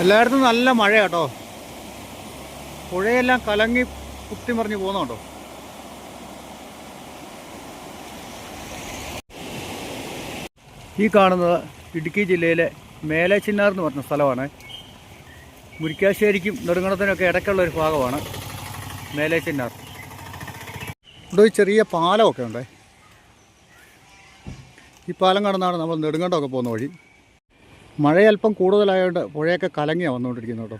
എല്ലായിടത്തും നല്ല മഴ കേട്ടോ. പുഴയെല്ലാം കലങ്ങി കുത്തിമറിഞ്ഞ് പോകുന്നുണ്ടോ ഈ കാണുന്നത് ഇടുക്കി ജില്ലയിലെ മേലേച്ചിന്നാർ എന്ന് പറഞ്ഞ സ്ഥലമാണ്. മുരിക്കാശ്ശേരിക്കും നെടുങ്കണത്തിനൊക്കെ ഇടയ്ക്കുള്ള ഒരു ഭാഗമാണ് മേലേച്ചിന്നാർ. ഇവിടെ ഒരു ചെറിയ പാലമൊക്കെ ഉണ്ട്. ഈ പാലം കടന്നാണ് നമ്മൾ നെടുങ്കണ്ടമൊക്കെ പോകുന്ന വഴി. മഴ കൂടുതലായതുകൊണ്ട് പുഴയൊക്കെ കലങ്ങിയാണ് വന്നുകൊണ്ടിരിക്കുന്നത് കേട്ടോ.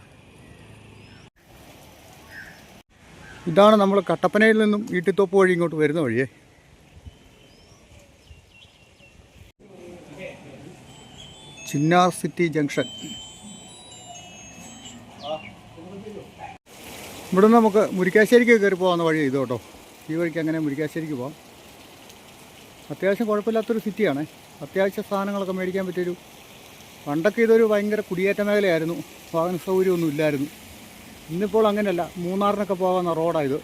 ഇതാണ് നമ്മൾ കട്ടപ്പനയിൽ നിന്നും ഈട്ടിത്തോപ്പ് വഴി ഇങ്ങോട്ട് വരുന്ന വഴിയേ. Chinnar city junction. ഇവിടെ നിന്ന് നമുക്ക് മുരിക്കാശ്ശേരിക്ക് കയറി പോകാവുന്ന വഴി ഇത് കേട്ടോ. ഈ വഴിക്ക് അങ്ങനെ മുരിക്കാശ്ശേരിക്ക് പോകാം അത്യാവശ്യം കുഴപ്പമില്ലാത്തൊരു സിറ്റിയാണ്. അത്യാവശ്യ സാധനങ്ങളൊക്കെ മേടിക്കാൻ പറ്റിയൊരു പണ്ടൊക്കെ ഇതൊരു ഭയങ്കര കുടിയേറ്റ മേഖലയായിരുന്നു. വാഹന സൗകര്യമൊന്നും ഇല്ലായിരുന്നു. ഇന്നിപ്പോൾ അങ്ങനെയല്ല. മൂന്നാറിനൊക്കെ പോകാവുന്ന റോഡായത്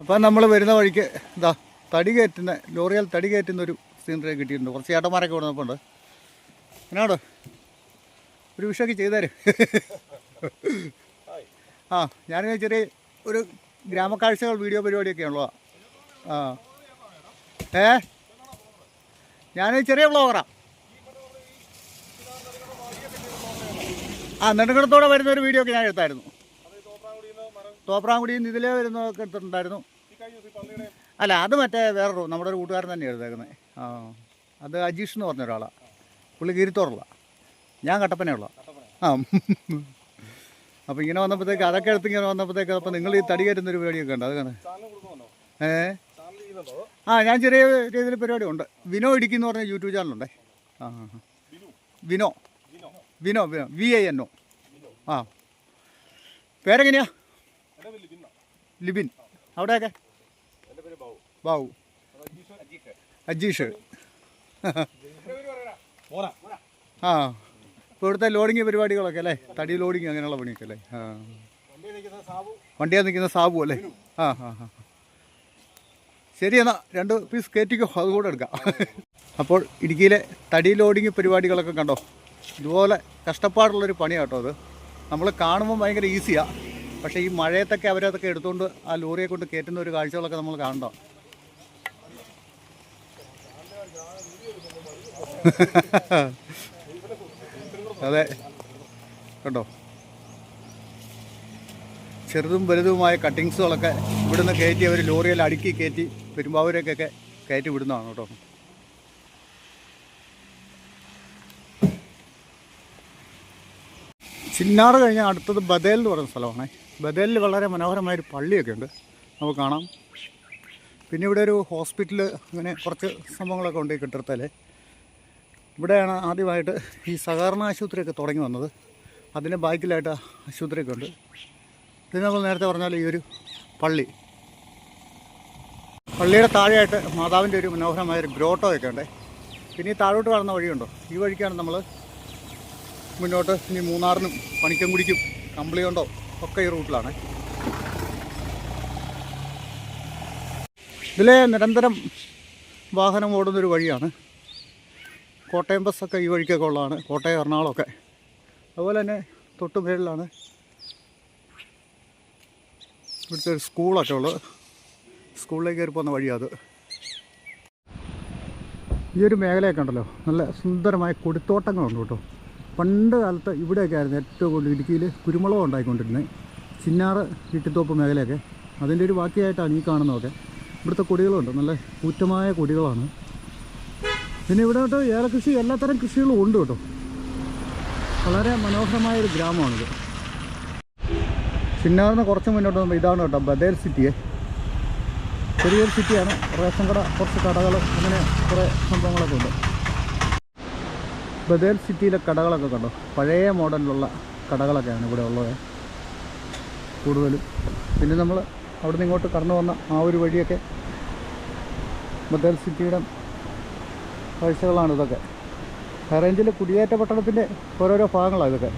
അപ്പം നമ്മൾ വരുന്ന വഴിക്ക് ഇതാ തടി കയറ്റുന്ന ലോറിയാൽ തടി കയറ്റുന്ന ഒരു സീനറി കിട്ടിയിട്ടുണ്ട്. കുറച്ച് ചേട്ടന്മാരൊക്കെ ഇവിടെ നിൽപ്പുണ്ട് എന്നാടോ? ഒരു വിഷയമൊക്കെ ചെയ്തേര്. ആ ഞാനിങ്ങനെ ചെറിയ ഒരു ഗ്രാമക്കാഴ്ചകൾ വീഡിയോ പരിപാടിയൊക്കെ ഉള്ളതാ. ആ. ഏ? ഞാൻ ചെറിയ വ്ളോഗറാ ആ നെടുങ്കടത്തോടെ വരുന്ന ഒരു വീഡിയോ ഒക്കെ ഞാൻ എടുത്തായിരുന്നു. തോപ്രാങ്കുടിയിൽ നിന്ന് ഇതിലേ വരുന്നതൊക്കെ എടുത്തിട്ടുണ്ടായിരുന്നു. അല്ല അത് മറ്റേ വേറൊരു നമ്മുടെ ഒരു കൂട്ടുകാരൻ തന്നെ എഴുതേക്കുന്നത് ആ അത് അജീഷ് എന്ന് പറഞ്ഞ ഒരാളാണ് പുള്ളി കീരിത്തോറുള്ള ഞാൻ കട്ടപ്പനയുള്ള ആ അപ്പോൾ ഇങ്ങനെ വന്നപ്പോഴത്തേക്ക് അതൊക്കെ എടുത്ത് ഇങ്ങനെ വന്നപ്പോഴത്തേക്ക് അപ്പോൾ നിങ്ങൾ ഈ തടി കയറ്റുന്ന ഒരു പരിപാടിയൊക്കെ ഉണ്ട് അത് കാണാൻ ഏ? ആ ഞാൻ ചെറിയ രീതിയിൽ പരിപാടി ഉണ്ട്. വിനോ ഇടുക്കി എന്ന് പറഞ്ഞ യൂട്യൂബ് ചാനലുണ്ടേ ആ. Vino. Vino Vino. V I N ആ. പേരെങ്ങനെയാ? ലിബിൻ. അവിടെയൊക്കെ? ബാബു അജീഷ്. ആ. ഇവിടുത്തെ ലോഡിങ് പരിപാടികളൊക്കെ അല്ലേ? തടി ലോഡിങ് അങ്ങനെയുള്ള പണിയൊക്കെ അല്ലേ? ആ. വണ്ടിയാ നിൽക്കുന്ന സാബു അല്ലേ? ആ ആ ആ. ശരി എന്നാൽ രണ്ട് പീസ് കയറ്റിക്കോ അതുകൂടെ എടുക്കാം. അപ്പോൾ ഇടുക്കിയിലെ തടി ലോഡിങ് പരിപാടികളൊക്കെ കണ്ടോ? ഇതുപോലെ കഷ്ടപ്പാടുള്ളൊരു പണിയാണ് കേട്ടോ അത്. നമ്മൾ കാണുമ്പോൾ ഭയങ്കര ഈസിയാണ് പക്ഷേ ഈ മഴയത്തൊക്കെ അവരതൊക്കെ എടുത്തുകൊണ്ട് ആ ലോറിയെ കൊണ്ട് കയറ്റുന്ന ഒരു കാഴ്ചകളൊക്കെ നമ്മൾ കാണണ്ടോ അതെ. കണ്ടോ? ചെറുതും വലുതുമായ കട്ടിങ്സുകളൊക്കെ ഇവിടുന്ന് കയറ്റി അവർ ലോറിയിൽ അടുക്കി കയറ്റി പെരുമ്പാവൂരേക്കൊക്കെ കയറ്റി വിടുന്നതാണ് കേട്ടോ. ചിന്നാറ് കഴിഞ്ഞ അടുത്തത് ബദേൽ എന്ന് പറയുന്ന സ്ഥലമാണ്. ബദേലിൽ വളരെ മനോഹരമായൊരു പള്ളിയൊക്കെ ഉണ്ട്. നമുക്ക് കാണാം. പിന്നെ ഇവിടെ ഒരു ഹോസ്പിറ്റൽ അങ്ങനെ കുറച്ച് സംഭവങ്ങളൊക്കെ ഉണ്ട് ഈ ഇവിടെയാണ് ആദ്യമായിട്ട് ഈ സഹകരണ ആശുപത്രിയൊക്കെ തുടങ്ങി വന്നത്. അതിന്റെ ബാക്കിലായിട്ട് ആശുപത്രിയൊക്കെ ഉണ്ട്. ഇത് നമ്മൾ നേരത്തെ പറഞ്ഞാൽ ഈ ഒരു പള്ളി. പള്ളിയുടെ താഴെയായിട്ട് മാതാവിന്റെ ഒരു മനോഹരമായ ഒരു ഗ്രോട്ടോയൊക്കെ ഉണ്ട്. പിന്നെ ഈ താഴോട്ട് കാണുന്ന വഴിയുണ്ടോ? ഈ വഴിക്കാണ് നമ്മൾ മുന്നോട്ട് ഇനി മൂന്നാറിനും പണിക്കൻകുടിക്കും കമ്പിളിയുണ്ടോ ഒക്കെ ഈ റൂട്ടിലാണ്. ഇതിലെ നിരന്തരം വാഹനം ഓടുന്നൊരു വഴിയാണ്. കോട്ടയം ബസ്സൊക്കെ ഈ വഴിക്കൊക്കെ ഉള്ളതാണ്. കോട്ടയം എറണാകുളമൊക്കെ. അതുപോലെ തന്നെ തൊട്ട് മേളിലാണ് ഇവിടുത്തെ ഒരു സ്കൂളൊക്കെ ഉള്ളത്. സ്കൂളിലേക്ക് കയറി പോകുന്ന വഴിയാത് ഈ ഒരു മേഖലയൊക്കെ ഉണ്ടല്ലോ. നല്ല സുന്ദരമായ കൊടിത്തോട്ടങ്ങളുണ്ട് കേട്ടോ. പണ്ട് കാലത്ത് ഇവിടെയൊക്കെ ആയിരുന്നു ഏറ്റവും കൂടുതൽ ഇടുക്കിയിൽ കുരുമുളക് ഉണ്ടായിക്കൊണ്ടിരുന്നത്. ചിന്നാറ് ഇട്ടിത്തോപ്പ് മേഖലയൊക്കെ. അതിന്റെ ഒരു ബാക്കിയായിട്ടാണ് ഈ കാണുന്നതൊക്കെ. ഇവിടുത്തെ കൊടികളുണ്ട്. നല്ല കൂറ്റമായ കൊടികളാണ്. പിന്നെ ഇവിടെ തൊട്ട് ഏലകൃഷി എല്ലാത്തരം കൃഷികളും ഉണ്ട് കേട്ടോ. വളരെ മനോഹരമായ ഒരു ഗ്രാമമാണിത്. ചിന്നാറിന് കുറച്ച് മുന്നോട്ട് നമ്മൾ ഇതാണ് കേട്ടോ ബദേൽ സിറ്റിയെ. ചെറിയൊരു സിറ്റിയാണ്. റേഷൻ കട കുറച്ച് കടകൾ അങ്ങനെ കുറേ സംഭവങ്ങളൊക്കെ ഉണ്ട്. ബദേൽ സിറ്റിയിലെ കടകളൊക്കെ കണ്ടോ? പഴയ മോഡലിലുള്ള കടകളൊക്കെയാണ് ഇവിടെ ഉള്ളത്. കൂടുതലും. പിന്നെ നമ്മൾ അവിടെ നിന്ന് ഇങ്ങോട്ട് കടന്നു വന്ന ആ ഒരു വഴിയൊക്കെ ബദേൽ സിറ്റിയുടെ കാഴ്ചകളാണ് ഇതൊക്കെ. ഹൈറേഞ്ചിലെ കുടിയേറ്റ പട്ടണത്തിന്റെ ഓരോരോ ഭാഗങ്ങളാണ് ഇതൊക്കെ.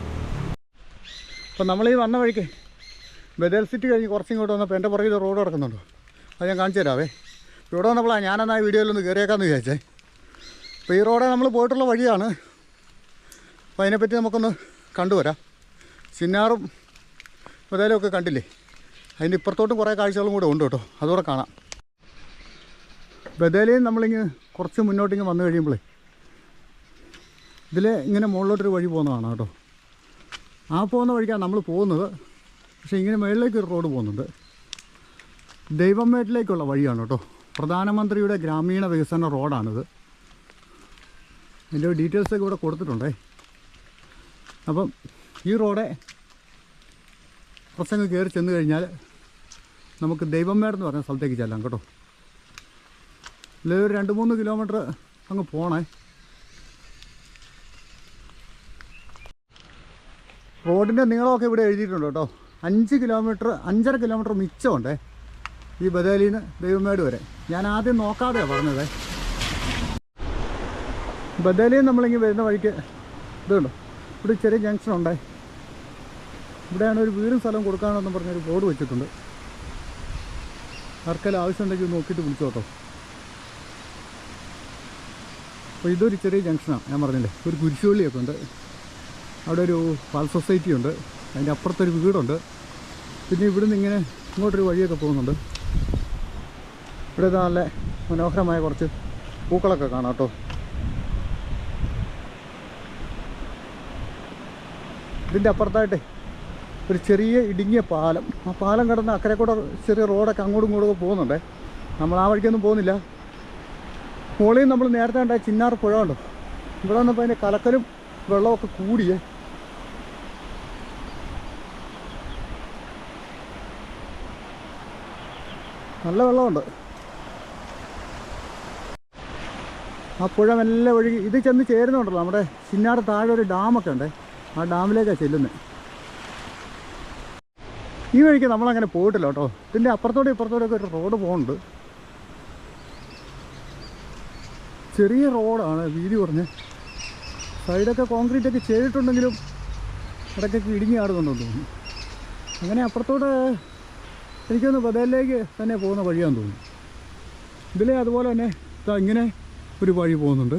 അപ്പം നമ്മൾ ഈ വന്ന വഴിക്ക് ബദേൽ സിറ്റി കഴിഞ്ഞ് കുറച്ചിങ്ങോട്ട് വന്നപ്പോൾ എന്റെ പുറകിൽ റോഡ് കിടക്കുന്നുണ്ടോ? അത് ഞാൻ കാണിച്ചു തരാവേ. ഇവിടെ വന്നപ്പോഴാണ് ഞാനെന്നാ വീഡിയോയിലൊന്ന് കയറിയേക്കാമെന്ന് വിചാരിച്ചേ. അപ്പോൾ ഈ റോഡേ നമ്മൾ പോയിട്ടുള്ള വഴിയാണ്. അപ്പോൾ അതിനെപ്പറ്റി നമുക്കൊന്ന് കണ്ടുവരാം. ചിന്നാറും മുതലൊക്കെ കണ്ടില്ലേ? അതിന്റെ ഇപ്പുറത്തോട്ടും കുറേ കാഴ്ചകളും കൂടെ ഉണ്ട് കേട്ടോ. അതുകൂടെ കാണാം. ബദേലയും നമ്മളിങ്ങ് കുറച്ച് മുന്നോട്ടിങ്ങ് വന്നു കഴിയുമ്പോഴേ ഇതിൽ ഇങ്ങനെ മുകളിലോട്ടൊരു വഴി പോകുന്നതാണ് കേട്ടോ. ആ പോകുന്ന വഴിക്കാണ് നമ്മൾ പോകുന്നത്. പക്ഷേ ഇങ്ങനെ മുകളിലേക്ക് ഒരു റോഡ് പോകുന്നുണ്ട്. ദൈവമേട്ടിലേക്കുള്ള വഴിയാണ് കേട്ടോ. പ്രധാനമന്ത്രിയുടെ ഗ്രാമീണ വികസന റോഡാണിത്. അതിന്റെ ഡീറ്റെയിൽസൊക്കെ ഇവിടെ കൊടുത്തിട്ടുണ്ടേ. അപ്പം ഈ റോഡ് കുറച്ചങ്ങ് കയറി ചെന്ന് കഴിഞ്ഞാൽ നമുക്ക് ദൈവമേടെന്ന് പറഞ്ഞ സ്ഥലത്തേക്ക് ചെല്ലാം കേട്ടോ. ഒരു രണ്ട് മൂന്ന് കിലോമീറ്റർ അങ്ങ് പോണേ. റോഡിന്റെ നീളമൊക്കെ ഇവിടെ എഴുതിയിട്ടുണ്ട് കേട്ടോ. അഞ്ച് കിലോമീറ്റർ അഞ്ചര കിലോമീറ്റർ മിച്ചമുണ്ടേ ഈ ബദാലിയിൽ നിന്ന് ദൈവമേട് വരെ. ഞാൻ ആദ്യം നോക്കാതെയാണ് പറഞ്ഞത്. ബദേലിയിൽ നമ്മളിങ്ങനെ വരുന്ന വഴിക്ക് ഇതുണ്ടോ? ഇവിടെ ചെറിയ ജംഗ്ഷൻ ഉണ്ടേ. ഇവിടെയാണ് ഒരു വീടും സ്ഥലം കൊടുക്കാനെന്നും പറഞ്ഞൊരു ബോർഡ് വെച്ചിട്ടുണ്ട്. ആർക്കെല്ലാം ആവശ്യമുണ്ടെങ്കിൽ നോക്കിയിട്ട് വിളിച്ചു കേട്ടോ അപ്പോൾ ഇതൊരു ചെറിയ ജംഗ്ഷനാണ് ഞാൻ പറഞ്ഞില്ലേ. ഒരു കുരിശുപള്ളിയൊക്കെ ഉണ്ട്. അവിടെ ഒരു പാൽ സൊസൈറ്റി ഉണ്ട്. അതിന്റെ അപ്പുറത്തൊരു വീടുണ്ട്. പിന്നെ ഇവിടുന്ന് ഇങ്ങനെ ഇങ്ങോട്ടൊരു വഴിയൊക്കെ പോകുന്നുണ്ട്. ഇവിടെ നല്ല മനോഹരമായ കുറച്ച് പൂക്കളൊക്കെ കാണാം കേട്ടോ ഇതിന്റെ അപ്പുറത്തായിട്ട് ഒരു ചെറിയ ഇടുങ്ങിയ പാലം. ആ പാലം കടന്ന് അക്കരെ കൂടെ ചെറിയ റോഡൊക്കെ അങ്ങോട്ടും ഇങ്ങോട്ടും പോകുന്നുണ്ട്. നമ്മൾ ആ വഴിക്കൊന്നും പോകുന്നില്ല. മുകളിൽ നമ്മൾ നേരത്തെ ഉണ്ടായ ചിന്നാർ പുഴ ഉണ്ടോ ഇവിടെ വന്നപ്പോൾ അതിന്റെ കലക്കലും വെള്ളമൊക്കെ കൂടിയേ. നല്ല വെള്ളമുണ്ട്. ആ പുഴ മെല്ലെ ഒഴുകി ഇത് ചെന്ന് ചേരുന്നുണ്ടല്ലോ നമ്മുടെ ചിന്നാർ താഴെ ഒരു ഡാമൊക്കെ ഉണ്ട്. ആ ഡാമിലേക്കാണ് ചെല്ലുന്നത് ഈ വഴിക്ക് നമ്മളങ്ങനെ പോയിട്ടില്ല കേട്ടോ. ഇതിന്റെ അപ്പുറത്തോടെ ഇപ്പുറത്തോടെയൊക്കെ ഒരു റോഡ് പോകുന്നുണ്ട് ചെറിയ റോഡാണ് വീതി കുറഞ്ഞ്. സൈഡൊക്കെ കോൺക്രീറ്റ് ഒക്കെ ചെയ്തിട്ടുണ്ടെങ്കിലും ഇടയ്ക്കൊക്കെ ഇടിഞ്ഞു ആടുന്നുണ്ടെന്ന് തോന്നുന്നു. അങ്ങനെ അപ്പുറത്തോട്ട് എനിക്കൊന്ന് ബദലിലേക്ക് തന്നെ പോകുന്ന വഴിയാണെന്ന് തോന്നുന്നു. ഇതിലെ അതുപോലെ തന്നെ ഇങ്ങനെ ഒരു വഴി പോകുന്നുണ്ട്.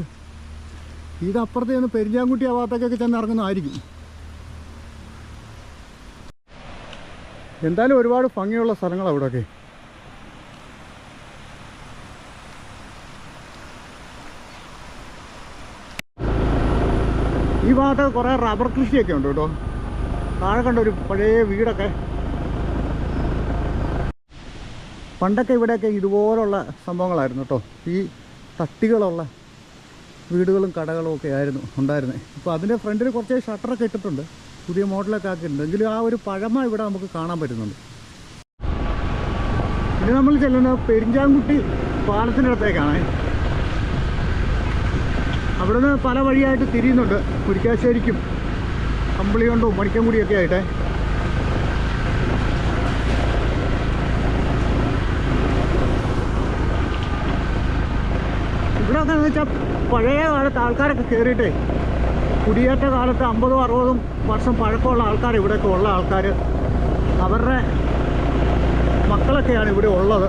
ഇത് ചെന്ന് പെരിഞ്ഞാങ്കുട്ടി ആ ഭാഗത്തേക്കൊക്കെ ചെന്ന് ഇറങ്ങുന്നതായിരിക്കും. എന്തായാലും ഒരുപാട് ഭംഗിയുള്ള സ്ഥലങ്ങളാണ് ഇവിടെയൊക്കെ. ഈ ഭാഗത്ത് കുറേ റബ്ബർ കൃഷിയൊക്കെ ഉണ്ട് കേട്ടോ. താഴെ കണ്ട ഒരു പഴയ വീടൊക്കെ. പണ്ടൊക്കെ ഇവിടെയൊക്കെ ഇതുപോലുള്ള സംഭവങ്ങളായിരുന്നു കേട്ടോ. ഈ തട്ടികളുള്ള വീടുകളും കടകളും ഒക്കെ ആയിരുന്നു ഉണ്ടായിരുന്നത് അപ്പോൾ അതിന്റെ ഫ്രണ്ടിൽ കുറച്ച് ഷട്ടറൊക്കെ ഇട്ടിട്ടുണ്ട്. പുതിയ മോഡലൊക്കെ ആക്കിയിട്ടുണ്ട്. എങ്കിലും ആ ഒരു പഴമ ഇവിടെ നമുക്ക് കാണാൻ പറ്റുന്നുണ്ട്. ഇനി നമ്മൾ ചെല്ലുന്നത് അടുത്തേക്കാണ് അവിടെ നിന്ന് പല വഴിയായിട്ട് തിരിയുന്നുണ്ട്. കുരിക്കാശ്ശേരിക്കും കമ്പിളികൊണ്ടും മണിക്കൻകുടിയൊക്കെ ആയിട്ടേ. ഇവിടെ എന്താണെന്ന് വെച്ചാൽ പഴയ കാലത്ത് ആൾക്കാരൊക്കെ കയറിയിട്ടേ കുടിയേറ്റ കാലത്ത് അമ്പതും അറുപതും വർഷം പഴക്കമുള്ള ആൾക്കാർ ഇവിടെയൊക്കെ ഉള്ള ആൾക്കാർ അവരുടെ മക്കളൊക്കെയാണ് ഇവിടെ ഉള്ളത്.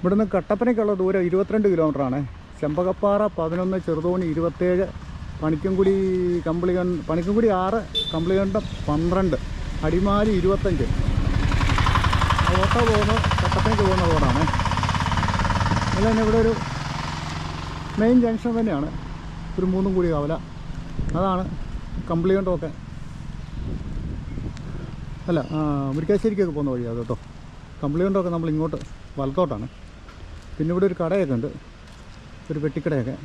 ഇവിടുന്ന് കട്ടപ്പനയ്ക്കുള്ള ദൂരം ഇരുപത്തിരണ്ട് കിലോമീറ്ററാണ് ചെമ്പകപ്പാറ പതിനൊന്ന് ചെറുതോണി ഇരുപത്തേഴ് പണിക്കൻകുടി കമ്പിളികൺ പണിക്കൻകുടി ആറ് കമ്പിളികണ്ടം പന്ത്രണ്ട് അടിമാലി ഇരുപത്തഞ്ച്. ഓട്ടോ പോകുന്ന. കട്ടപ്പനയ്ക്ക് പോകുന്ന റോഡാണ്. അല്ല തന്നെ ഇവിടെ ഒരു മെയിൻ ജംഗ്ഷൻ തന്നെയാണ്. ഒരു മൂന്നും കൂടി കാവല അതാണ് കമ്പിളികണ്ടമൊക്കെ അല്ല മുരിക്കാശ്ശേരിക്കൊക്കെ പോകുന്ന വഴിയാണ് കേട്ടോ. കമ്പിളികണ്ടമൊക്കെ നമ്മൾ ഇങ്ങോട്ട് വലത്തോട്ടാണ്. പിന്നെ ഇവിടെ ഒരു കടയൊക്കെ ഉണ്ട്. ഒരു പെട്ടിക്കടയൊക്കെ.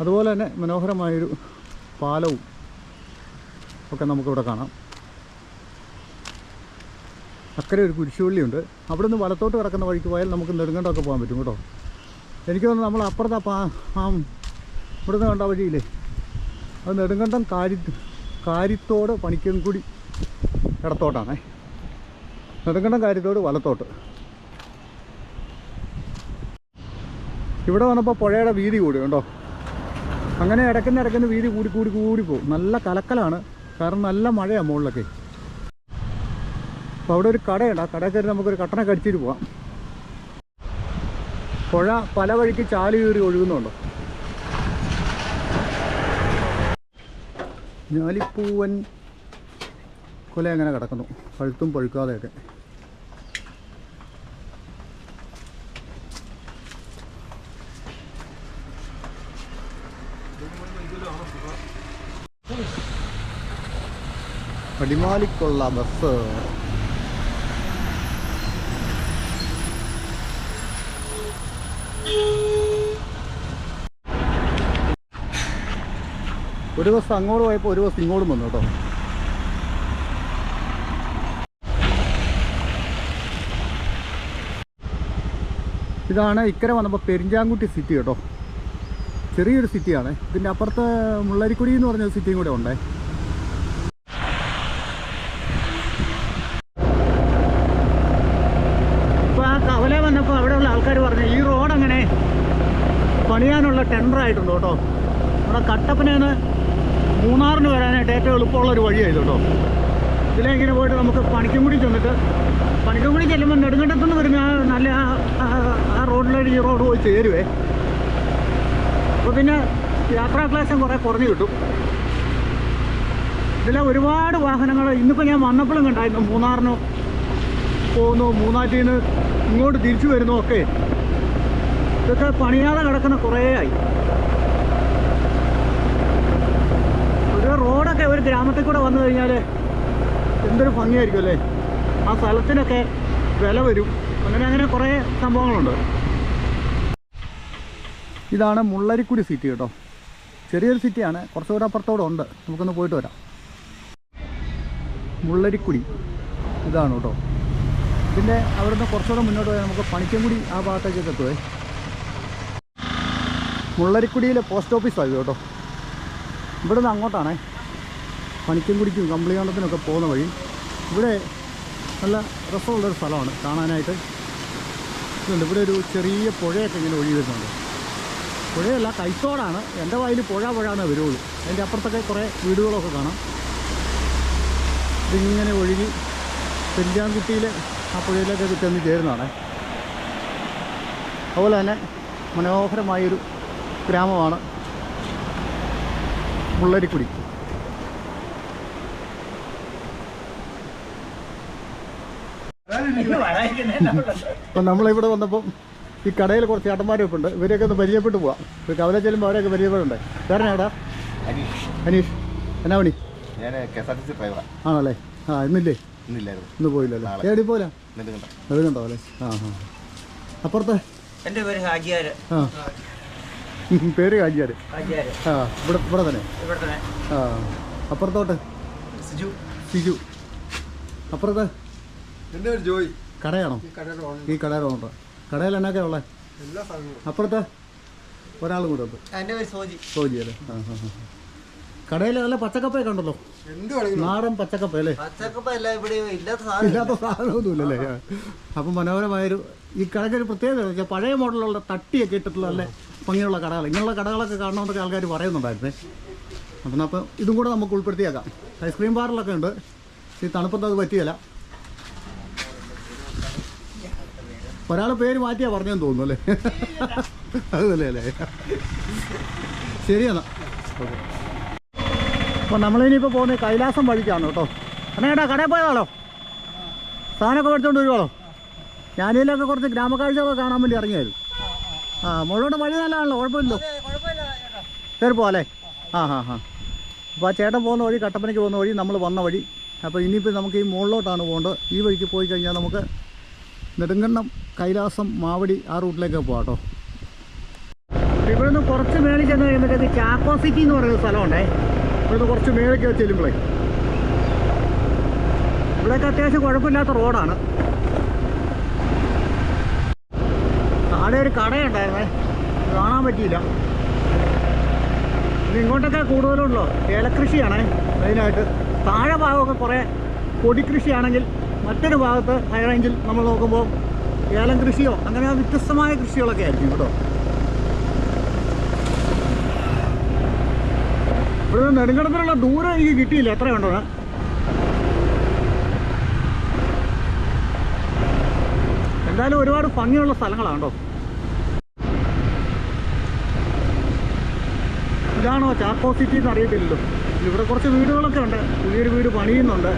അതുപോലെ തന്നെ മനോഹരമായൊരു പാലവും ഒക്കെ നമുക്കിവിടെ കാണാം. അക്കരെ ഒരു കുരിശുപള്ളിയുണ്ട് അവിടെ നിന്ന് വലത്തോട്ട് കിടക്കുന്ന വഴിക്ക് പോയാൽ നമുക്ക് നെടുങ്കണ്ടൊക്കെ പോകാൻ പറ്റും കേട്ടോ. എനിക്ക് തോന്നുന്നു നമ്മൾ അപ്പുറത്തെ പാ ആ ഇവിടുന്ന് കണ്ട വഴിയില്ലേ? അത് നെടുങ്കണ്ടം കാരി കാരിത്തോട് പണിക്കൻകുടി ഇടത്തോട്ടാണേ. നെടുങ്കണ്ടം കാര്യത്തോട് വലത്തോട്ട്. ഇവിടെ വന്നപ്പോൾ പുഴയുടെ വീതി കൂടി ഉണ്ടോ അങ്ങനെ ഇടയ്ക്കുന്ന ഇടയ്ക്കുന്ന വീതി കൂടി കൂടി കൂടി പോകും. നല്ല കലക്കലാണ്. കാരണം നല്ല മഴയാണ് മുകളിലൊക്കെ. അപ്പോൾ അവിടെ ഒരു കടയുണ്ട്. ആ കടയിൽ കയറി നമുക്കൊരു കട്ടനൊക്കെ അടിച്ചിട്ട് പോവാം. പുഴ പല വഴിക്ക് ചാൽ കീറി ഒഴുകുന്നുണ്ട്. ഞാലിപ്പൂവൻ കൊല എങ്ങനെ കിടക്കുന്നു? പഴുത്തും പഴുക്കാതെയൊക്കെ. അടിമാലിക്കുള്ള ബസ്. ഒരു ദിവസം അങ്ങോട്ട് പോയപ്പോൾ ഒരു ദിവസം ഇങ്ങോട്ടും വന്നു കേട്ടോ. ഇതാണ് ഇക്കരെ വന്നപ്പോൾ പെരിഞ്ചാങ്കുട്ടി സിറ്റി കേട്ടോ. ചെറിയൊരു സിറ്റിയാണ് ഇതിന്റെ അപ്പുറത്ത് മുള്ളരിക്കുടി എന്ന് പറഞ്ഞ സിറ്റിയും കൂടെ ഉണ്ടേ. ഇപ്പോൾ ആ കവല വന്നപ്പോൾ അവിടെയുള്ള ആൾക്കാർ പറഞ്ഞു ഈ റോഡ് അങ്ങനെ പണിയാനുള്ള ടെൻഡർ ആയിട്ടുണ്ട് കേട്ടോ. നമ്മുടെ കട്ടപ്പനയിൽ മൂന്നാറിന് വരാനായിട്ട് ഏറ്റവും എളുപ്പമുള്ള ഒരു വഴിയായത് കേട്ടോ. ഇതിലെ ഇങ്ങനെ പോയിട്ട് നമുക്ക് പണിക്കുംകുടി ചെന്നിട്ട് പണിക്കുംകുടി ചെല്ലുമ്പോൾ നെടുങ്കണ്ടത്തുനിന്ന് വരുന്ന നല്ല ആ- റോഡിലൊരു ഈ റോഡ് പോയി ചേരുവേ. അപ്പോൾ പിന്നെ യാത്രാ ക്ലാസ്സും കുറേ കുറഞ്ഞു കിട്ടും. ഇതിലെ ഒരുപാട് വാഹനങ്ങൾ ഇന്നിപ്പോൾ ഞാൻ വന്നപ്പോഴും കണ്ടായിരുന്നു മൂന്നാറിന് പോകുന്നു മൂന്നാറ്റിൽ ഇങ്ങോട്ട് തിരിച്ചു വരുന്നു ഒക്കെ. ഇതൊക്കെ പണിയാതെ കിടക്കുന്ന കുറേ ആയി ഒരു റോഡൊക്കെ ഒരു ഗ്രാമത്തിൽ കൂടെ വന്നു കഴിഞ്ഞാൽ എന്തൊരു ഭംഗിയായിരിക്കും അല്ലേ? ആ സ്ഥലത്തിനൊക്കെ വില വരും. അങ്ങനെ അങ്ങനെ കുറേ സംഭവങ്ങളുണ്ട്. ഇതാണ് മുള്ളരിക്കുടി സിറ്റി കേട്ടോ. ചെറിയൊരു സിറ്റിയാണ് കുറച്ചുകൂടെ അപ്പുറത്തോടെ ഉണ്ട്. നമുക്കൊന്ന് പോയിട്ട് വരാം. മുള്ളരിക്കുടി. ഇതാണ് കേട്ടോ. പിന്നെ അവിടുന്ന് കുറച്ചുകൂടെ മുന്നോട്ട് പോയാൽ നമുക്ക് പണിക്കൻകുടി ആ ഭാഗത്തേക്കൊക്കെ എത്തുവേ. മുള്ളരിക്കുടിയിലെ പോസ്റ്റ് ഓഫീസാണ് കേട്ടോ. ഇവിടുന്ന് അങ്ങോട്ടാണേ. പണിക്കൻകുടിക്കും കമ്പിളികാണ്ടത്തിനൊക്കെ പോകുന്ന വഴി ഇവിടെ നല്ല രസമുള്ളൊരു സ്ഥലമാണ് കാണാനായിട്ട്. ഇതുണ്ട്. ഇവിടെ ഒരു ചെറിയ പുഴയൊക്കെ ഇങ്ങനെ ഒഴുകി വരുന്നുണ്ട്. പുഴയല്ല കൈത്തോടാണ്. എന്റെ വായിൽ പുഴ പുഴ എന്നേ വരുള്ളൂ. അതിന്റെ അപ്പുറത്തൊക്കെ കുറേ വീടുകളൊക്കെ കാണാം. ഇതിങ്ങനെ ഒഴുകി പെരിഞ്ചാൻകുട്ടിയിൽ ആ പുഴയിലേക്കൊക്കെ ചെന്ന് ചേരുന്നതാണ്. അതുപോലെ തന്നെ മനോഹരമായൊരു ഗ്രാമമാണ് മുള്ളരിക്കുടി. അപ്പം നമ്മളിവിടെ വന്നപ്പം ഈ കടയിൽ കുറച്ച് ചേട്ടന്മാരൊക്കെ ഉണ്ട് ഇവരെയൊക്കെ ഒന്ന് പരിചയപ്പെട്ട് പോവാം. ഒരു കവല ചെല്ലുമ്പോൾ അവരെയൊക്കെ പരിചയപ്പെടണ്ടേ? വേറെ ഏടാ അനീഷ്. എന്നാ പണി? ഞാൻ K S R T C ഡ്രൈവറാണ് ആണല്ലേ? ആ ഇന്നില്ലേ? ഇന്നില്ലായിരുന്നു. ഇന്ന് പോയില്ലല്ലോ. ഏടി പോലാ നെടുകണ്ടോ അല്ലേ ആ ആ അപ്പുറത്തെ? എന്റെ പേര് ഹാജിയാര്. ആ. പേര് ഹാജിയാര്. ആ ഇവിടെ ഇവിടെ തന്നെ. ആ അപ്പുറത്തോട്ട്? സിജു. സിജു. അപ്പുറത്തെ? എന്റെ പേര് ജോയി. കടയാണോ? ഈ കടയുടെ ഓണർ കടയിൽ എന്നൊക്കെ ഉള്ളത് അപ്പുറത്ത് ഒരാളും കൂടെ ഉണ്ട്. സോജി. അല്ലേ? ആ ആ ആ. കടയിൽ നല്ല പച്ചക്കപ്പയൊക്കെ ഉണ്ടല്ലോ. നാടൻ പച്ചക്കപ്പ അല്ലേ? ഇല്ലാത്ത സാധനം അപ്പൊ സാധനമൊന്നുമില്ലല്ലേ അപ്പം മനോഹരമായൊരു ഈ കടയ്ക്കൊരു പ്രത്യേകത വെച്ചാൽ പഴയ മോഡലുള്ള തട്ടിയൊക്കെ ഇട്ടിട്ടുള്ള നല്ല ഭംഗിയുള്ള കടകൾ. ഇങ്ങനെയുള്ള കടകളൊക്കെ കാണണമെന്നൊക്കെ ആൾക്കാർ പറയുന്നുണ്ടായിരുന്നേ. അപ്പം അപ്പം ഇതും കൂടെ നമുക്ക് ഉൾപ്പെടുത്തിയേക്കാം. ഐസ്ക്രീം ബാറിലൊക്കെ ഉണ്ട്. ഈ തണുപ്പത്ത് അത് പറ്റിയല്ല. ഒരാൾ പേര് മാറ്റിയാ പറഞ്ഞെന്ന് തോന്നുന്നു അല്ലേ? അത് തന്നെ അല്ലേ? ശരിയെന്നാ. ഓക്കെ അപ്പോൾ പോകുന്നത് കൈലാസം വഴിക്കാണ് കേട്ടോ. എന്നാ ചേട്ടാ കടയിൽ പോയതാണോ? സാധനമൊക്കെ മേടിച്ചോണ്ട് വരുവാണോ? ഞാനിതിലൊക്കെ കുറച്ച് ഗ്രാമക്കാഴ്ചകളൊക്കെ കാണാൻ വേണ്ടി ഇറങ്ങിയായിരുന്നു. ആ മുഴുവൻ വഴി നല്ലതാണല്ലോ കുഴപ്പമില്ലല്ലോ. കയറി അല്ലേ? ആ ഹാ ഹാ അപ്പോൾ ആ ചേട്ടൻ പോകുന്ന വഴി കട്ടപ്പനയ്ക്ക് പോകുന്ന വഴി നമ്മൾ വന്ന വഴി. അപ്പോൾ ഇനിയിപ്പോൾ നമുക്ക് ഈ മുകളിലോട്ടാണ് പോകേണ്ടത്. ഈ വഴിക്ക് പോയി കഴിഞ്ഞാൽ നമുക്ക് നെടുങ്കണ്ണം കൈലാസം മാവടി ആ റൂട്ടിലേക്ക് പോകാം കേട്ടോ. ഇവിടെ നിന്ന് കുറച്ച് മേളിൽ ചെന്ന് കഴിയുമ്പോഴത്തേക്ക് ചാക്കോ സിറ്റി എന്ന് പറയുന്ന സ്ഥലമുണ്ടേ. ഇവിടുന്ന് കുറച്ച് മേളിലേക്ക് ചെല്ലുമ്പോഴേ ഇവിടെയൊക്കെ അത്യാവശ്യം കുഴപ്പമില്ലാത്ത റോഡാണ്. താഴെ ഒരു കടയുണ്ടായിരുന്നേ. കാണാൻ പറ്റിയില്ല. ഇത് ഇങ്ങോട്ടൊക്കെ കൂടുതലുണ്ടല്ലോ ഏലക്കൃഷിയാണേ മെയിനായിട്ട്. താഴെ ഭാഗമൊക്കെ കുറേ പൊടിക്കൃഷിയാണെങ്കിൽ മറ്റൊരു ഭാഗത്ത് ഹൈറേഞ്ചിൽ നമ്മൾ നോക്കുമ്പോൾ ഏലം കൃഷിയോ? അങ്ങനെ വ്യത്യസ്തമായ കൃഷികളൊക്കെ ആയിരിക്കും കേട്ടോ. ഇവിടെ നെടുങ്കടത്തിലുള്ള ദൂരം എനിക്ക് കിട്ടിയില്ല. എത്ര കണ്ടോ എന്തായാലും ഒരുപാട് ഭംഗിയുള്ള സ്ഥലങ്ങളാണ് കേട്ടോ. ഇതാണോ ചാക്കോ സിറ്റി എന്നറിയത്തില്ലല്ലോ ഇവിടെ കുറച്ച് വീടുകളൊക്കെ ഉണ്ട്. പുതിയൊരു വീട് പണിയുന്നുണ്ട്.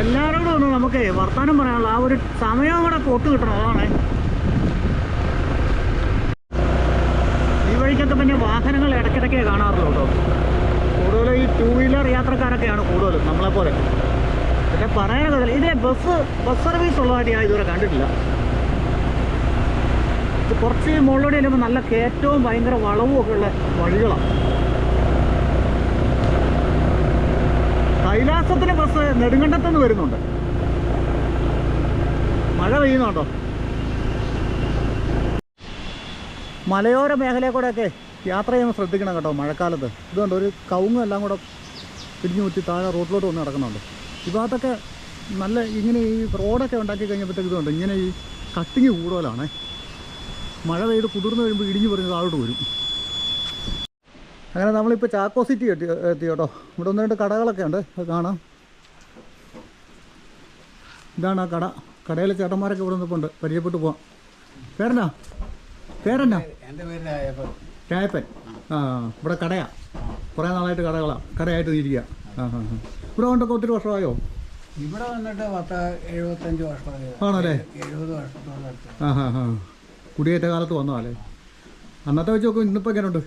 എല്ലാവരോടും ഒന്ന് നമുക്ക്. വർത്തമാനം പറയാനുള്ള ആ ഒരു സമയം കൂടെ പൊട്ട് കിട്ടണം. അതാണ്. ഈ വഴിക്കൊക്കെ പിന്നെ വാഹനങ്ങൾ ഇടയ്ക്കിടയ്ക്കേ കാണാറുള്ളൂ കേട്ടോ. കൂടുതലും ഈ ടൂ വീലർ യാത്രക്കാരൊക്കെയാണ് കൂടുതലും നമ്മളെപ്പോലെ പക്ഷെ പറയാനൊക്കെ ഇതേ ബസ് ബസ് സർവീസ് ഉള്ളതായിട്ട് ഞാൻ ഇതുവരെ കണ്ടിട്ടില്ല. കുറച്ച് മുകളിലൂടെ ചെല്ലുമ്പോൾ നല്ല കയറ്റവും ഭയങ്കര വളവും ഒക്കെ ഉള്ള വഴികളാണ്. കൈലാസത്തിന് ബസ് നെടുങ്കണ്ടത്തുനിന്ന് വരുന്നുണ്ട്. മഴ പെയ്യുന്നുണ്ടോ? മലയോര മേഖലയിൽ കൂടെയൊക്കെ യാത്ര ചെയ്യുമ്പോൾ ശ്രദ്ധിക്കണം കേട്ടോ മഴക്കാലത്ത്. ഇതുകൊണ്ട് ഒരു കവുങ്ങും എല്ലാം കൂടെ പിടിഞ്ഞു കുത്തി താഴെ റോഡിലോട്ട് വന്ന് കിടക്കുന്നുണ്ട് ഈ നല്ല ഇങ്ങനെ ഈ റോഡൊക്കെ ഉണ്ടാക്കി കഴിഞ്ഞപ്പോഴത്തേക്ക് ഇതുകൊണ്ട് ഇങ്ങനെ ഈ കട്ടിങ് കൂടുതലാണ്. മഴ പെയ്ത് കുതിർന്ന് കഴിയുമ്പോൾ ഇടിഞ്ഞു പറഞ്ഞ് താഴോട്ട് വരും. അങ്ങനെ നമ്മളിപ്പോൾ ചാക്കോ സിറ്റി എത്തി എത്തി കേട്ടോ. ഇവിടെ ഒന്ന് രണ്ട് കടകളൊക്കെ ഉണ്ട്. അത് കാണാം. ഇതാണ് ആ കട. കടയിലെ ചേട്ടന്മാരൊക്കെ ഇവിടെ നിൽപ്പുണ്ട് പരിചയപ്പെട്ടു പോവാം. പേരെന്നാ? പേരെന്നാ? രായപ്പൻ. ആ ഇവിടെ കടയാ. കുറേ നാളായിട്ട് കടകളാ. കടയായിട്ട് ഇരിക്കുക ആ ഹാ. ഇവിടെ കൊണ്ടൊക്കെ ഒത്തിരി വർഷമായോ? ഇവിടെ വന്നിട്ട് പത്ത് എഴുപത്തഞ്ച് വർഷമായി. ആണല്ലേ? എഴുപത് വർഷത്തോളം ആ ഹാ ഹാ കുടിയേറ്റ കാലത്ത് വന്നതല്ലേ അന്നത്തെ വെച്ച് നോക്കും ഇന്നിപ്പോൾ എങ്ങനെയുണ്ട്?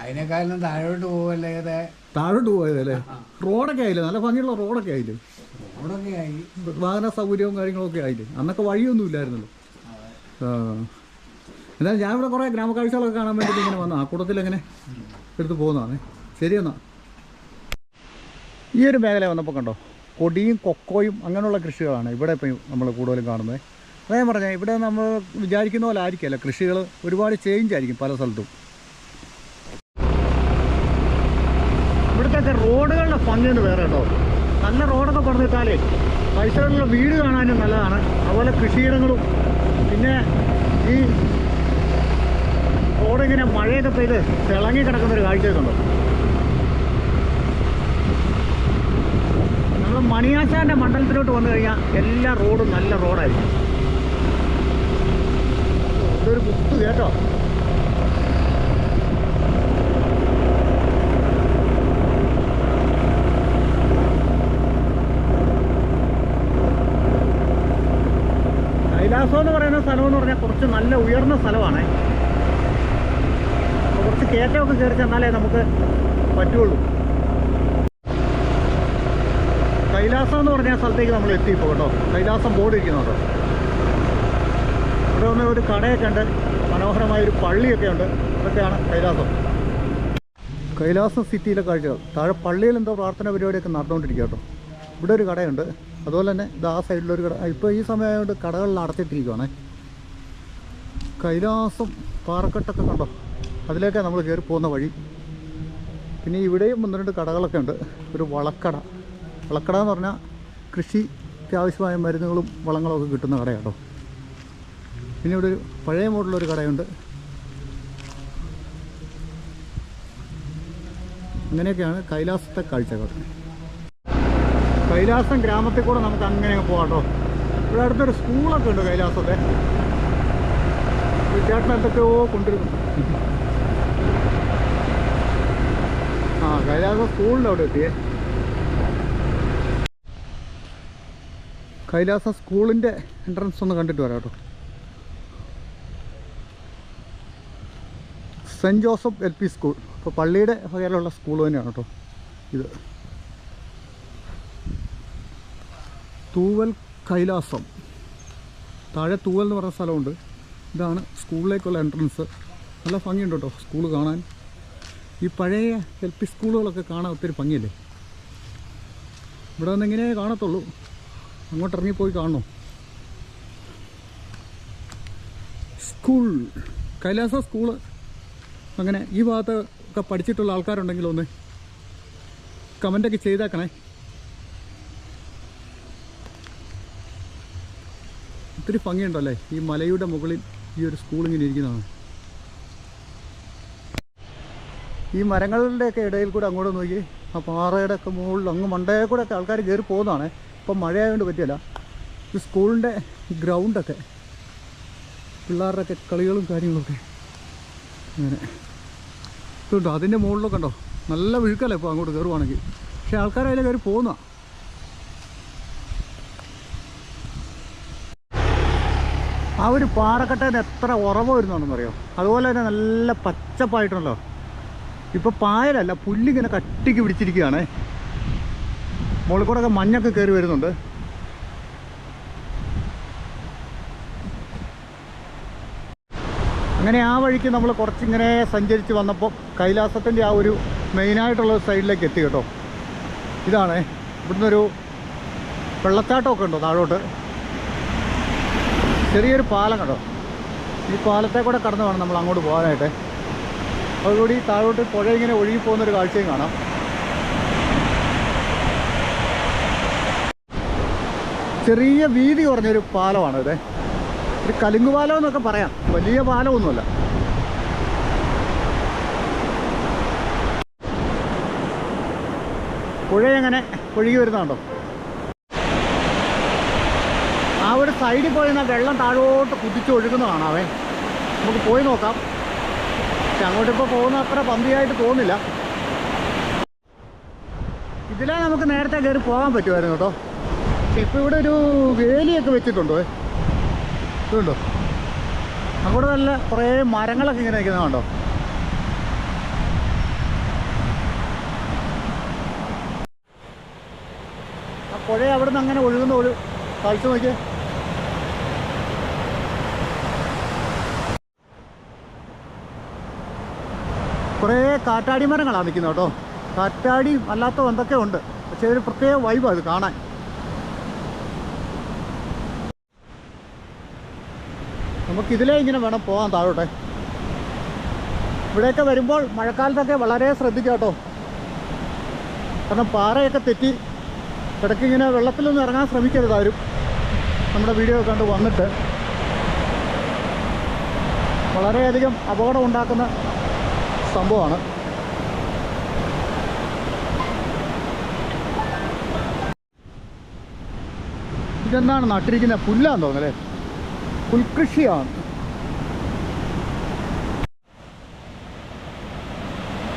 അതിനേക്കാളും താഴോട്ട് പോവല്ലേ താഴോട്ട് പോയതല്ലേ റോഡൊക്കെ ആയില്ലേ? നല്ല ഭംഗിയുള്ള റോഡൊക്കെ ആയില്ലേ? റോഡൊക്കെ ആയി. വാഹന സൗകര്യവും കാര്യങ്ങളൊക്കെ ആയില്ലേ? അന്നൊക്കെ വഴിയൊന്നും ഇല്ലായിരുന്നല്ലോ. ആ. എന്നാൽ ഞാൻ ഇവിടെ കുറേ ഗ്രാമക്കാഴ്ചകളൊക്കെ കാണാൻ വേണ്ടിയിട്ട് ഇങ്ങനെ വന്ന ആ കൂട്ടത്തിൽ എങ്ങനെ എടുത്ത് പോകുന്നതാണ്. ശരിയെന്നാ ഈ ഒരു മേഖല വന്നപ്പോൾ കണ്ടോ? കൊടിയും കൊക്കോയും അങ്ങനെയുള്ള കൃഷികളാണ് ഇവിടെ ഇപ്പം നമ്മൾ കൂടുതലും കാണുന്നത്. അതേ പറഞ്ഞാൽ ഇവിടെ നമ്മൾ വിചാരിക്കുന്ന പോലെ ആയിരിക്കില്ല. കൃഷികൾ ഒരുപാട് ചേഞ്ച് ആയിരിക്കും പല സ്ഥലത്തും ഇവിടുത്തെ ഭംഗിയൊന്ന് വേറെ കേട്ടോ. നല്ല റോഡൊക്കെ പറഞ്ഞിട്ടാലേ പരിസരമുള്ള വീട് കാണാനും നല്ലതാണ്. അതുപോലെ കൃഷിയിടങ്ങളും. പിന്നെ ഈ റോഡിങ്ങനെ മഴയൊക്കെ പെയ്ത് തിളങ്ങി കിടക്കുന്ന ഒരു കാഴ്ചയൊക്കെ ഉണ്ടോ നമ്മൾ മണിയാശാന്റെ മണ്ഡലത്തിലോട്ട് വന്നു കഴിഞ്ഞാൽ എല്ലാ റോഡും നല്ല റോഡായിരിക്കും. ഇതൊരു കുത്ത് കേട്ടോ. കൈലാസം എന്ന് പറയുന്ന സ്ഥലം എന്ന് പറഞ്ഞാൽ കുറച്ച് നല്ല ഉയർന്ന സ്ഥലമാണ്. കുറച്ച് കയറ്റമൊക്കെ കയറി ചെന്നാലേ നമുക്ക് പറ്റുള്ളൂ. കൈലാസം എന്ന് പറഞ്ഞ സ്ഥലത്തേക്ക് നമ്മൾ എത്തി ഇപ്പോൾ കേട്ടോ. കൈലാസം ബോർഡ് ഇരിക്കുന്നുണ്ട്. ഇവിടെ വന്ന് ഒരു കടയൊക്കെ ഉണ്ട്. മനോഹരമായ ഒരു പള്ളിയൊക്കെ ഉണ്ട്. ഇതൊക്കെയാണ് കൈലാസം. കൈലാസം സിറ്റിയിലെ കാഴ്ചകൾ. താഴെ പള്ളിയിൽ എന്തോ പ്രാർത്ഥന പരിപാടിയൊക്കെ നടന്നുകൊണ്ടിരിക്കുക കേട്ടോ. ഇവിടെ ഒരു കടയുണ്ട്. അതുപോലെ തന്നെ ഇത് ആ സൈഡിലൊരു കട ഇപ്പോൾ ഈ സമയമായതുകൊണ്ട് കടകളിൽ അടച്ചിട്ടിരിക്കുവാണേ. കൈലാസം പാറക്കെട്ടൊക്കെ കണ്ടോ? അതിലേക്കാണ് നമ്മൾ കയറി പോകുന്ന വഴി. പിന്നെ ഇവിടെയും ഒന്ന് രണ്ട് കടകളൊക്കെ ഉണ്ട്. ഒരു വളക്കട. വളക്കട എന്ന് പറഞ്ഞാൽ കൃഷിക്ക് ആവശ്യമായ മരുന്നുകളും വളങ്ങളും ഒക്കെ കിട്ടുന്ന കടയാട്ടോ. പിന്നെ ഇവിടെ ഒരു പഴയ മോഡലൊരു കടയുണ്ട്. അങ്ങനെയൊക്കെയാണ് കൈലാസത്തെ കാഴ്ചകൾ. കൈലാസം ഗ്രാമത്തിൽ കൂടെ നമുക്ക് അങ്ങനെ അങ്ങ് പോകാം കേട്ടോ ഇവിടെ അടുത്തൊരു സ്കൂളൊക്കെ ഉണ്ട് കൈലാസത്തെ. ചേട്ടൻ എന്തൊക്കെയോ കൊണ്ടിരുന്നു. ആ കൈലാസ സ്കൂളിന്റെ അവിടെ എത്തിയേ. കൈലാസ സ്കൂളിന്റെ എൻട്രൻസ് ഒന്ന് കണ്ടിട്ട് വരാം കേട്ടോ. Saint Joseph L P school. ഇപ്പോൾ പള്ളിയുടെ വകയിലുള്ള സ്കൂൾ തന്നെയാണ് കേട്ടോ ഇത്. തൂവൽ കൈലാസം. താഴെ തൂവൽ എന്ന് പറഞ്ഞ സ്ഥലമുണ്ട്. ഇതാണ് സ്കൂളിലേക്കുള്ള എൻട്രൻസ് നല്ല ഭംഗിയുണ്ട് കേട്ടോ സ്കൂൾ കാണാൻ. ഈ പഴയ എൽ പി സ്കൂളുകളൊക്കെ കാണാൻ ഒത്തിരി ഭംഗിയല്ലേ? ഇവിടെ നിന്ന് ഇങ്ങനെ കാണത്തുള്ളൂ. അങ്ങോട്ട് ഇറങ്ങിപ്പോയി കാണണോ. School Kailasa school. അങ്ങനെ ഈ ഭാഗത്ത് ഒക്കെ പഠിച്ചിട്ടുള്ള ആൾക്കാരുണ്ടെങ്കിൽ ഒന്ന് കമന്റൊക്കെ ചെയ്തേക്കണേ. ഒത്തിരി ഭംഗിയുണ്ടല്ലേ ഈ മലയുടെ മുകളിൽ ഈ ഒരു സ്കൂൾ ഇങ്ങനെ ഇരിക്കുന്നതാണ്. ഈ മരങ്ങളുടെയൊക്കെ ഇടയിൽ കൂടെ അങ്ങോട്ട് നോക്കി ആ പാറയുടെ ഒക്കെ മുകളിൽ അങ്ങ് മണ്ടയെ കൂടെ ഒക്കെ ആൾക്കാർ കയറി പോകുന്നതാണ്. ഇപ്പം മഴയായതുകൊണ്ട് പറ്റിയല്ല. ഈ സ്കൂളിന്റെ ഗ്രൗണ്ടൊക്കെ പിള്ളേരുടെയൊക്കെ കളികളും കാര്യങ്ങളൊക്കെ അങ്ങനെ ഇതുണ്ടോ? അതിന്റെ മുകളിലൊക്കെ ഉണ്ടോ? നല്ല വിഴുക്കല്ലേ ഇപ്പോൾ അങ്ങോട്ട് കയറുവാണെങ്കിൽ പക്ഷേ ആൾക്കാർ കയറി പോകുന്ന ആ ഒരു പാറക്കെട്ടതിന് എത്ര ഉറവ് വരുന്നുണ്ടെന്നറിയോ അതുപോലെ തന്നെ നല്ല പച്ചപ്പായിട്ടുണ്ടല്ലോ. ഇപ്പോൾ പായലല്ല പുല്ലിങ്ങനെ കട്ടിക്ക് പിടിച്ചിരിക്കുകയാണ്. മുകളിൽ കൂടെ ഒക്കെ മഞ്ഞൊക്കെ കയറി വരുന്നുണ്ട്. അങ്ങനെ ആ വഴിക്ക് നമ്മൾ കുറച്ചിങ്ങനെ സഞ്ചരിച്ച് വന്നപ്പോൾ കൈലാസത്തിന്റെ ആ ഒരു മെയിനായിട്ടുള്ള സൈഡിലേക്ക് എത്തി കേട്ടോ. ഇതാണ് ഇവിടുന്ന് ഒരു വെള്ളച്ചാട്ടമൊക്കെ ഉണ്ടോ താഴോട്ട്? ചെറിയൊരു പാലം കേട്ടോ ഈ പാലത്തെ കൂടെ കടന്നു വേണം നമ്മൾ അങ്ങോട്ട് പോകാനായിട്ട്. അതുകൂടി താഴോട്ട് പുഴ ഇങ്ങനെ ഒഴുകി പോകുന്നൊരു കാഴ്ചയും കാണാം. ചെറിയ വീതി കുറഞ്ഞൊരു പാലമാണ് ഇത്. ഒരു കലുങ്ക് പാലം എന്നൊക്കെ പറയാം. വലിയ പാലമൊന്നുമല്ല. പുഴ എങ്ങനെ ഒഴുകി വരുന്നുണ്ടോ ഒരു സൈഡിൽ പോയി നിന്നാൽ വെള്ളം താഴോട്ട് കുതിച്ച് ഒഴുകുന്ന കാണാവേ നമുക്ക് പോയി നോക്കാം. പക്ഷെ അങ്ങോട്ടിപ്പോൾ പോകുന്ന അത്ര പന്തിയായിട്ട് തോന്നില്ല. ഇതിലേ നമുക്ക് നേരത്തെ കയറി പോകാൻ പറ്റുമായിരുന്നു കേട്ടോ. ഇപ്പോൾ ഇവിടെ ഒരു വേലിയൊക്കെ വെച്ചിട്ടുണ്ടോ? ഇതുണ്ടോ? അങ്ങോട്ട് നല്ല കുറേ മരങ്ങളൊക്കെ ഇങ്ങനെ നിൽക്കുന്നത് കണ്ടോ? പുഴ അവിടെ നിന്ന് അങ്ങനെ ഒഴുകുന്ന ഒരു കാഴ്ച നോക്കിയേ. കുറേ കാറ്റാടി മരങ്ങളാണ് നിൽക്കുന്നത് കേട്ടോ. കാറ്റാടി അല്ലാത്ത എന്തൊക്കെ ഉണ്ട്? പക്ഷേ ഒരു പ്രത്യേക വൈബാണ് ഇത് കാണാൻ. നമുക്കിതിലേ ഇങ്ങനെ വേണം പോകാൻ താഴോട്ടെ. ഇവിടെയൊക്കെ വരുമ്പോൾ മഴക്കാലത്തൊക്കെ വളരെ ശ്രദ്ധിക്കുക കേട്ടോ. കാരണം പാറയൊക്കെ തെറ്റി ഇടയ്ക്ക് ഇങ്ങനെ വെള്ളത്തിലൊന്നും ഇറങ്ങാൻ ശ്രമിക്കരുത് ആരും. നമ്മുടെ വീഡിയോ കണ്ട് വന്നിട്ട്. വളരെയധികം അപകടം ഉണ്ടാക്കുന്ന സംഭവമാണ്. ഇതെന്താണ് നട്ടിരിക്കുന്ന പുല്ലാന്ന് തോന്നുന്നല്ലേ? പുൽകൃഷിയാണ്.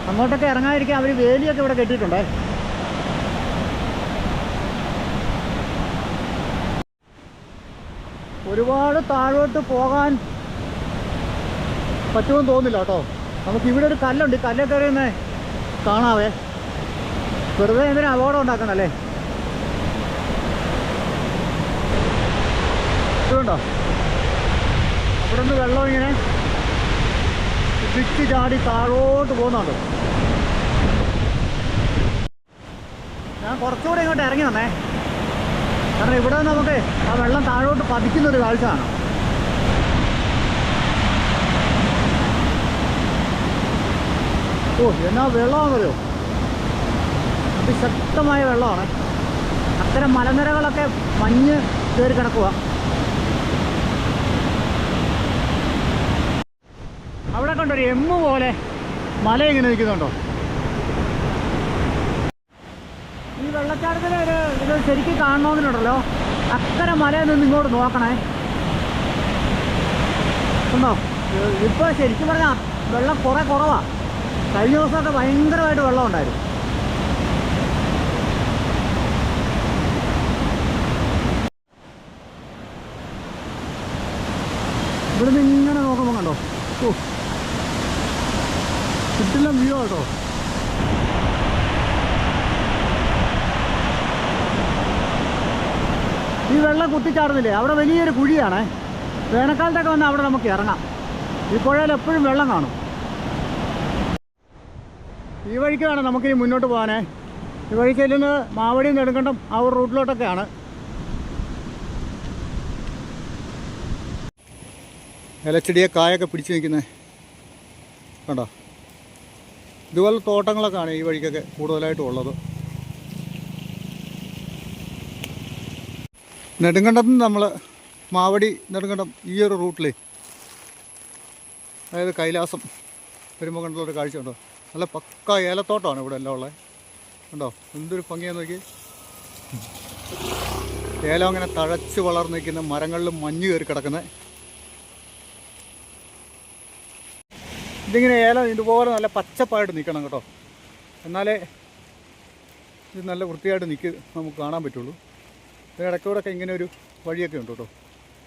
അങ്ങോട്ടൊക്കെ ഇറങ്ങാതിരിക്കാൻ അവർ വേലിയൊക്കെ ഇവിടെ കെട്ടിയിട്ടുണ്ടേ? ഒരുപാട് താഴോട്ട് പോകാൻ പറ്റുമെന്ന് തോന്നില്ല കേട്ടോ. നമുക്ക് ഇവിടെ ഒരു കല്ലുണ്ട്. കല്ലൊക്കെ അറിയുന്നേ കാണാവേ. വെറുതെ എന്തിനാ അപകടം ഉണ്ടാക്കുന്നല്ലേ ഇതുണ്ടോ? അവിടെ നിന്ന് വെള്ളം ഇങ്ങനെ കുതിച്ച് ചാടി താഴോട്ട് പോകുന്നുണ്ട്. ഞാൻ കുറച്ചുകൂടെ ഇങ്ങോട്ട് ഇറങ്ങി വന്നേ. കാരണം ഇവിടെ നമുക്ക് ആ വെള്ളം താഴോട്ട് പതിക്കുന്ന ഒരു കാഴ്ച കാണാം. ഓ എന്നാ വെള്ളമാണെന്നറിയോ? അതിശക്തമായ വെള്ളമാണ്. അത്തരം മലനിരകളൊക്കെ മഞ്ഞ് കയറി കിടക്കുക അവിടെ കണ്ടൊരു എമ്മ് പോലെ മല ഇങ്ങനെ നിൽക്കുന്നുണ്ടോ? ഈ വെള്ളച്ചാട്ടത്തിന് ഒരു ഇത് ശരിക്കും കാണണമെന്നുണ്ടല്ലോ അക്കരെ മലയിൽ നിന്ന് ഇങ്ങോട്ട് നോക്കണേ. ഉണ്ടോ? ഇപ്പോൾ ശരിക്കും പറഞ്ഞാൽ വെള്ളം കുറേ കുറവാ. കഴിഞ്ഞ ദിവസമൊക്കെ ഭയങ്കരമായിട്ട് വെള്ളം ഉണ്ടായിരുന്നു. ഇവിടുന്ന് ഇങ്ങനെ നോക്കുമ്പോൾ കണ്ടോ? ഓ കിട്ടില്ല വ്യൂ കേട്ടോ. ഈ വെള്ളം കുത്തിച്ചാടുന്നില്ലേ? അവിടെ വലിയൊരു കുഴിയാണേ. വേനൽക്കാലത്തൊക്കെ വന്നാൽ അവിടെ നമുക്ക് ഇറങ്ങാം. ഈ പുഴയിൽ എപ്പോഴും വെള്ളം കാണും. ഈ വഴിക്ക് വേണം നമുക്ക് ഇനി മുന്നോട്ട് പോകാനേ. ഈ വഴി ചെല്ലുന്നത് മാവടി നെടുങ്കണ്ടം ആ ഒരു റൂട്ടിലോട്ടൊക്കെയാണ്. ഇലച്ചെടിയെ കായൊക്കെ പിടിച്ചു നിൽക്കുന്നത് കണ്ടോ? ഇതുപോലെ തോട്ടങ്ങളൊക്കെയാണ് ഈ വഴിക്കൊക്കെ കൂടുതലായിട്ടും ഉള്ളത്. നെടുങ്കണ്ടത്ത് നമ്മൾ മാവടി നെടുങ്കണ്ടം ഈ ഒരു റൂട്ടിൽ അതായത് കൈലാസം. വരുമ്പോൾ കണ്ടുള്ളൊരു കാഴ്ച ഉണ്ടോ നല്ല പക്ക ഏലത്തോട്ടമാണ് ഇവിടെ എല്ലാം ഉള്ളത്. കണ്ടോ? എന്തൊരു ഭംഗിയാന്ന് നോക്കി. ഏലം അങ്ങനെ തഴച്ച് വളർന്നു നിൽക്കുന്ന മരങ്ങളിലും മഞ്ഞ് കയറി കിടക്കുന്നത് ഇതിങ്ങനെ ഏലം ഇതുപോലെ നല്ല പച്ചപ്പായിട്ട് നിൽക്കണം കേട്ടോ. എന്നാലേ ഇത് നല്ല വൃത്തിയായിട്ട് നിൽക്ക് നമുക്ക് കാണാൻ പറ്റുള്ളൂ. ഇതിനിടയ്ക്കൂടെയൊക്കെ ഇങ്ങനെ ഒരു വഴിയൊക്കെ ഉണ്ട് കേട്ടോ.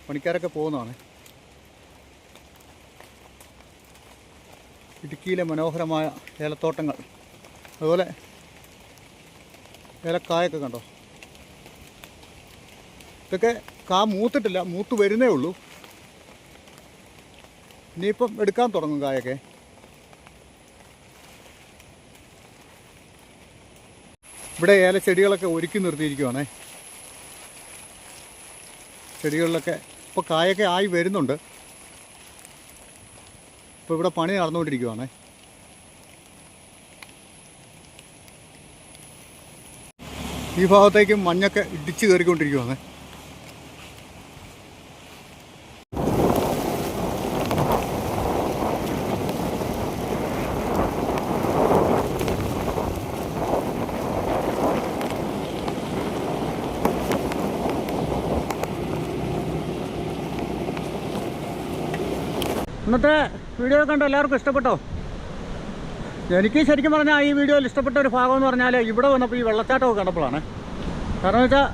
പണിക്കാരൊക്കെ പോകുന്നതാണ്. ഇടുക്കിയിലെ മനോഹരമായ ഏലത്തോട്ടങ്ങൾ. അതുപോലെ ഏലക്കായൊക്കെ കണ്ടോ? ഇതൊക്കെ കാ മൂത്തിട്ടില്ല മൂത്ത് വരുന്നേ ഉള്ളൂ. ഇനിയിപ്പം എടുക്കാൻ തുടങ്ങും കായൊക്കെ. ഇവിടെ ഏല ചെടികളൊക്കെ ഒരുക്കി നിർത്തിയിരിക്കുവാണേ. ചെടികളിലൊക്കെ ഇപ്പോൾ കായൊക്കെ ആയി വരുന്നുണ്ട്. ഇപ്പോൾ ഇവിടെ പണി നടന്നുകൊണ്ടിരിക്കുവാണേ. ഈ ഭാഗത്തേക്ക് മഞ്ഞൊക്കെ ഇടിച്ച് കയറിക്കൊണ്ടിരിക്കുവാണ്. ഇന്നത്തെ വീഡിയോ കണ്ട എല്ലാവർക്കും ഇഷ്ടപ്പെട്ടോ? എനിക്ക് ശരിക്കും പറഞ്ഞാൽ ഈ വീഡിയോയിൽ ഇഷ്ടപ്പെട്ട ഒരു ഭാഗം എന്ന് പറഞ്ഞാൽ ഇവിടെ വന്നപ്പോൾ ഈ വെള്ളച്ചാട്ടമൊക്കെ കണ്ടപ്പോഴാണ്. കാരണം വെച്ചാൽ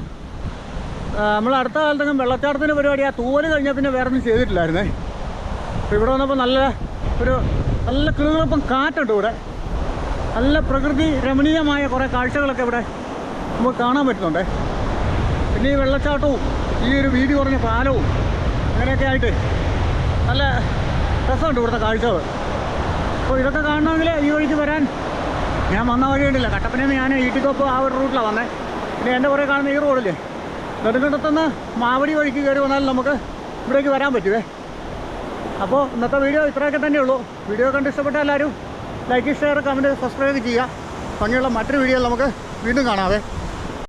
നമ്മൾ അടുത്ത കാലത്തെങ്കിലും വെള്ളച്ചാട്ടത്തിന്റെ പരിപാടി ആ തൂവൽ കഴിഞ്ഞാൽ പിന്നെ വേറെ ഒന്നും ചെയ്തിട്ടില്ലായിരുന്നേ. അപ്പോൾ ഇവിടെ വന്നപ്പോൾ നല്ല ഒരു നല്ല കിളുകിളപ്പം കാറ്റുണ്ട് ഇവിടെ. നല്ല പ്രകൃതി രമണീയമായ കുറേ കാഴ്ചകളൊക്കെ ഇവിടെ നമുക്ക് കാണാൻ പറ്റുന്നുണ്ട്. പിന്നെ ഈ വെള്ളച്ചാട്ടവും ഈ ഒരു വീതി കുറഞ്ഞ പാലവും അങ്ങനെയൊക്കെ ആയിട്ട് നല്ല രസമുണ്ട് ഇവിടുത്തെ കാഴ്ചകൾ. അപ്പോൾ ഇതൊക്കെ കാണണമെങ്കിൽ ഈ വഴിക്ക് വരാൻ ഞാൻ വന്ന വഴിയുണ്ടല്ലോ കട്ടപ്പനയിൽ നിന്ന് ഞാൻ ഈട്ടിക്കൊപ്പ് ആ ഒരു റൂട്ടിലാണ് വന്നത് പിന്നെ എന്റെ പുറകെ കാണുന്ന ഈ റോഡില്ലേ? നെടുങ്കണ്ടത്തുനിന്ന് മാവടി വഴിക്ക് കയറി വന്നാൽ നമുക്ക് ഇവിടേക്ക് വരാൻ പറ്റുമേ അപ്പോൾ ഇന്നത്തെ വീഡിയോ ഇത്രയൊക്കെ തന്നെ ഉള്ളൂ. വീഡിയോ കണ്ട് ഇഷ്ടപ്പെട്ട എല്ലാവരും ലൈക്ക് ഷെയർ കമന്റ് സബ്സ്ക്രൈബ് ചെയ്യുക. ഭംഗിയുള്ള മറ്റൊരു വീഡിയോ നമുക്ക് വീണ്ടും കാണാവേ.